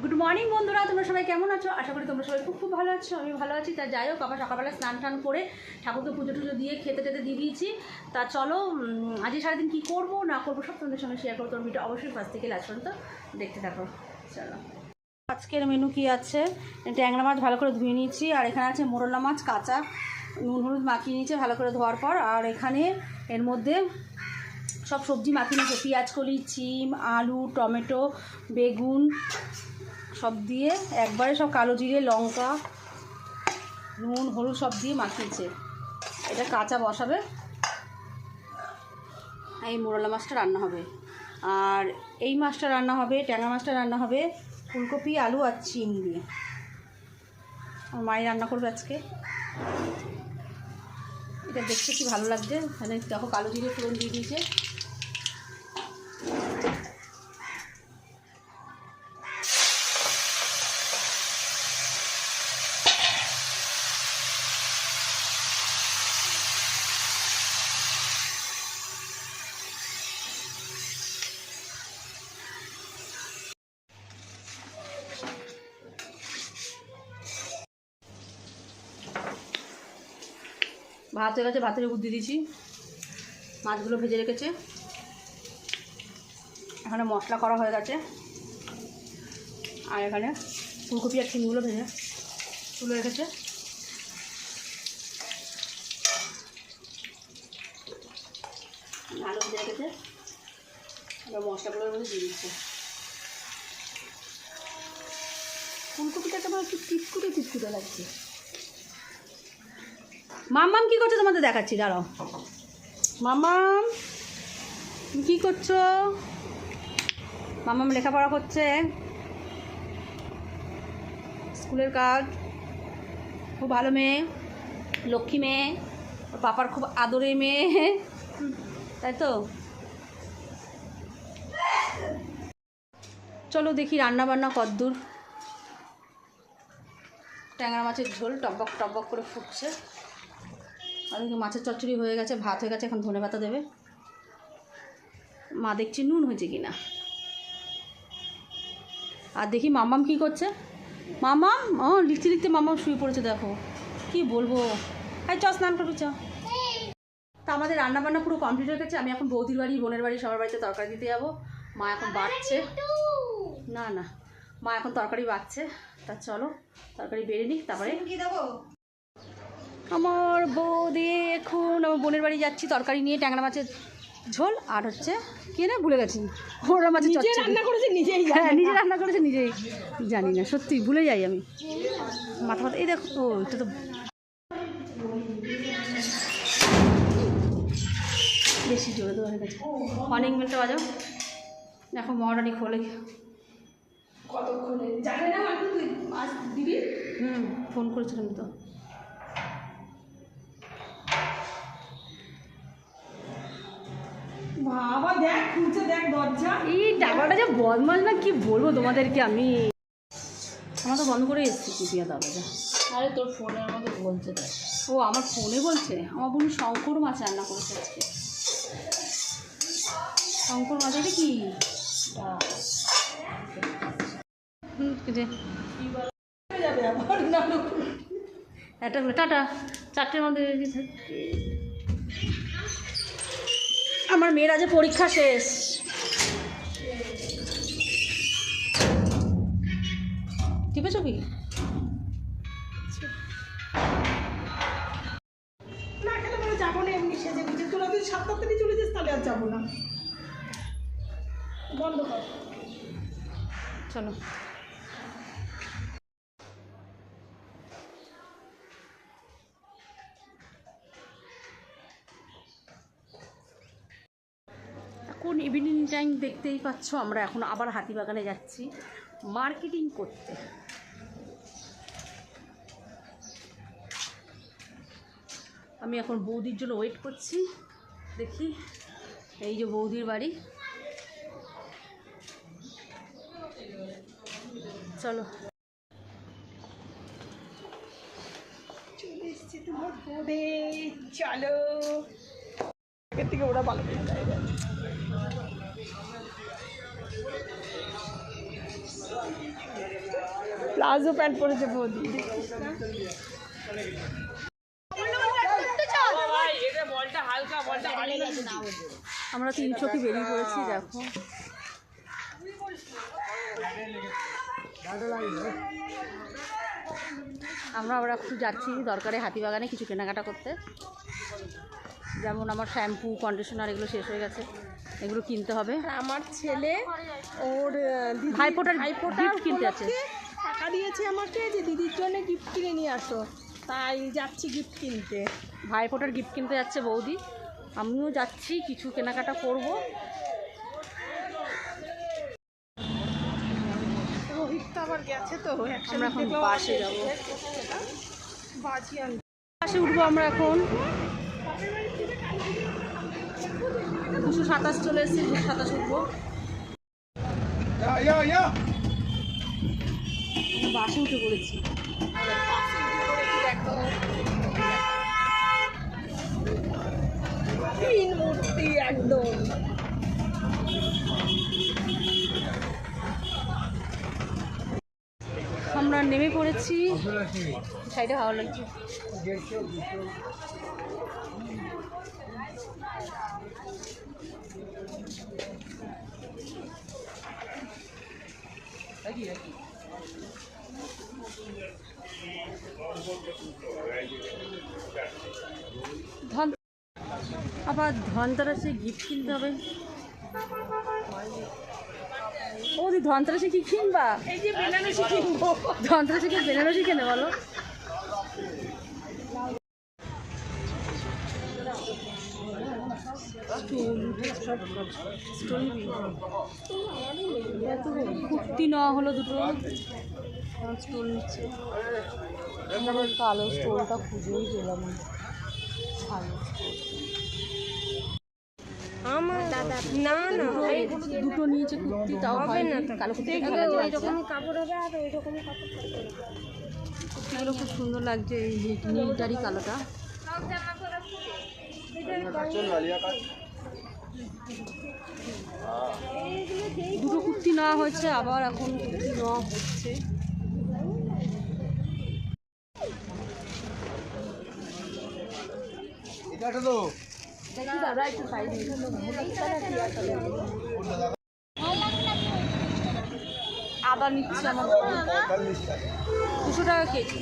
Good morning বন্ধুরা, তোমরা সবাই কেমন আছো? আশা করি তোমরা সবাই খুব খুব ভালো আছো আমি ভালো আছি। তা যাই হোক, আবার সকালবেলা স্নান টান করে ঠাকুরকে পুজো টুজো দিয়ে খেতে টেতে দিয়ে দিয়েছি। তা চলো আজকে সারাদিন কী করব, না করব, সব তোমাদের সঙ্গে শেয়ার করব। তোর ভিডিও অবশ্যই ফার্স্ট থেকে লাস্ট পর্যন্ত দেখতে থাকো। চলো। আজকের মেনু কি আছে? ট্যাংরা মাছ ভালো করে ধুয়ে নিয়েছি, আর এখানে আছে মোরলা মাছ, কাঁচা, নুন হলুদ মাখিয়ে নিয়েছে ভালো করে ধোয়ার পর। আর এখানে এর মধ্যে সব সবজি মাখিয়ে নিয়েছে, পেঁয়াজ, কলি, চিম, আলু, টমেটো, বেগুন সব দিয়ে, একবারে সব কালো জিরে, লঙ্কা, নুন, হলুদ সব দিয়ে মাখিয়েছে। এটা কাঁচা বসাবে। এই মোরলা মাছটা রান্না হবে। আর এই মাছটা রান্না হবে ট্যাঙা মাছটা রান্না হবে ফুলকপি, আলু আর চিম দিয়ে। আমার মাই রান্না করবে আজকে। এটা দেখতে কি ভালো লাগছে? মানে দেখো, কালো জিরে ফোড়ন দিয়ে দিয়েছে। ভাত হয়ে গেছে, ভাতের উপর দিয়ে দিয়েছি। মাছগুলো ভেজে রেখেছে। এখানে মশলা করা হয়ে গেছে। আর এখানে ফুলকপি আর ছিমগুলো ভেজে তুলে রেখেছে। আলু ভেজে রেখেছে। এবার মশলাগুলোর মধ্যে দিয়ে দিচ্ছে। ফুলকপিটা কেমন একটু টিটকুটে টিটকুটে লাগছে। মাম্মাম কি করছ তোমাদের দেখাচ্ছি, দাঁড়াও। মাম্মাম, তুমি কি করছ? মাম্মাম লেখাপড়া করছে। স্কুলের কাজ। খুব ভালো মেয়ে, লক্ষ্মী মেয়ে, ওর পাপার খুব আদরের মেয়ে। তাই তো? চলো দেখি রান্না বান্না কদ্দূর। ট্যাংরা মাছের ঝোল টকবক টকবক করে ফুটছে। এদিকে মাছের চচ্চড়ি হয়ে গেছে, ভাত হয়ে গেছে, এখন ধনে পাতা দেবে। মা দেখছি নুন হয়েছে কি না আর দেখি মামাম কি করছে। মামাম ও, লিখতে লিখতে মামাম শুয়ে পড়েছে, দেখো। কি বলব? হ্যাঁ চ, স্নান করবি, চ। তা আমাদের রান্না বান্না পুরো কমপ্লিট হয়ে গেছে। আমি এখন বৌদির বাড়ি, বোনের বাড়ি, সবার বাড়িতে তরকারি দিতে যাব। মা এখন বাড়ছে। না না। মা এখন তরকারি বাড়ছে। তা চলো, তরকারি বেড়ে নিক, তারপরে দেবো? আমার বৌদি এখন আমার বোনের বাড়ি যাচ্ছি তরকারি নিয়ে ট্যাংরা মাছের ঝোল আর হচ্ছে কি না ভুলে গেছি ওরা মাছের নিজে রান্না করেছে নিজেই হ্যাঁ নিজে রান্না করেছে নিজেই জানি না সত্যি ভুলে যাই আমি। মাথা মাথা এই দেখো ও এটা তো বেশি জোরে দেওয়া হয়ে গেছে। অনেক মিনিটটা বাজাও। দেখো মহারানি খোলে। কতক্ষণে? জানে না তুই দিবি? হুম ফোন করেছিলাম তো। বাবা দেখ খুলছে দেখ দরজা। এই টাকাটা যে বদমাস না কি বলব তোমাদেরকে আমি? আমার তো বন্ধ করে এসেছি কুপিয়া দাদাটা আরে তোর ফোনের মধ্যে বলছে ও আমার ফোনে বলছে? আমার বোন শঙ্কর মাছ রান্না করেছে আজকে। শঙ্কর মাছ এটা কি? যে। যাবে আবার না একটা টাটা। চারটের মধ্যে। আমার মেয়ের আজ পরীক্ষা শেষ। টিপেছো কি না মানে যাব না এমনি সেজে গুজে। তোরা যদি সাতটা থেকে চলে যাস তাহলে আর যাব না। বন্ধ কর। চলো। এখন ইভিনিং টাইম দেখতেই পাচ্ছ, আমরা এখন আবার হাতিবাগানে যাচ্ছি মার্কেটিং করতে। আমি এখন বৌদির জন্য ওয়েট করছি, দেখি। এই যে বৌদির বাড়ি। চলো। চলে এসছে তোমার বোধে চলো। আগের থেকে ওরা ভালো প্লাজো প্যান্ট পরেছে আমরা তিন চোখে বেরিয়ে পড়েছি, দেখো। আমরা আবার একটু যাচ্ছি দরকারে হাতিবাগানে কিছু কেনাকাটা করতে। যেমন আমার শ্যাম্পু কন্ডিশনার এগুলো শেষ হয়ে গেছে। এগুলো কিনতে হবে। আমার ছেলে ওর ভাইফোঁটার gift কিনতে আছে। টাকা দিয়েছে আমাকে যে দিদির জন্য গিফট কিনে নিয়ে আসো। তাই যাচ্ছি গিফট কিনতে। ভাইফোঁটার গিফট কিনতে যাচ্ছে বৌদি। আমিও যাচ্ছি কিছু কেনাকাটা করব। রোহিত আবার গেছে তো আমরা এখন বাসে যাব। বাসে উঠবো আমরা এখন। দুশো সাতাশ চলে এসেছি দুশো সাতাশ উঠবো. বাসে উঠে পড়েছি। তিন মূর্তি একদম। নেমে পড়েছি। সাইডে ভালো লাগছে। ধন আবার ধনতেরাসে গিফট কিনতে হবে। ও দি ধনতেরাসে কি কিনবা? এই যে বেনারসি কিনবো। ধনতেরাসে কি বেনারসি কেনে বলো? কুর্তি নেওয়া হলো দুটো। স্টোল নিচ্ছে কালো স্টোলটা খুঁজেই পেলাম। ভালো আমার দাদা। না না। দুটো- দুটো নিয়েছে কুর্তি তাও হয় না কালো কুর্তি ওইরকম কাপড় হবে আর ওইরকম কাপড় এগুলো খুব সুন্দর লাগছে এই যে নীলটারি কালোটা। দুটো কুর্তি নেওয়া হয়েছে আবার এখন কুর্তি নেওয়া হচ্ছে। এটা তো। দেখি দাদা একটু সাইড আদা নিচ্ছে আমার টাকা দুশো টাকা কেজি।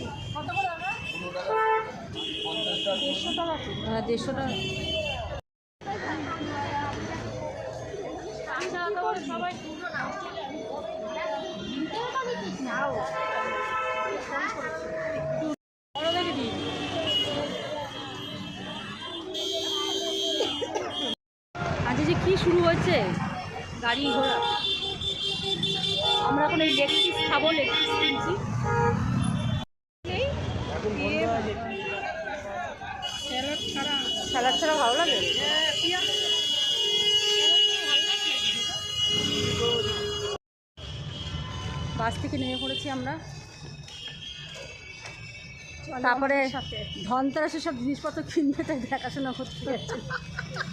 হ্যাঁ দেড়শো টাকা। হয়েছে? গাড়ি ঘোড়া। আমরা এখন এই লেগ পিস খাব লেগ পিস কিনছি। স্যালাড ছাড়া স্যালাড ছাড়া ভালো লাগে? বাস থেকে নেমে পড়েছি আমরা। তারপরে ধনতেরাসের সব জিনিসপত্র কিনতে তাই দেখাশোনা করতে গেছে।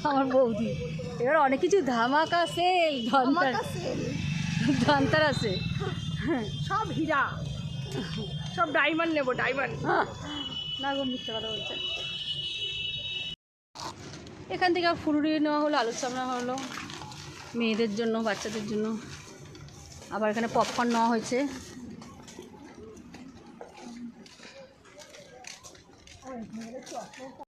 আমার বৌদি। এবার অনেক কিছু ধামাকা সেল ধনতেরাস। ধনতেরাসে সব হীরা। সব ডায়মন্ড নেব ডায়মন্ড না গো মিথ্যে কথা বলছে। এখান থেকে ফুলুরি নেওয়া হলো আলুর চামড়া হলো। মেয়েদের জন্য বাচ্চাদের জন্য। আবার এখানে পপকর্ন নেওয়া হয়েছে। 你的脚真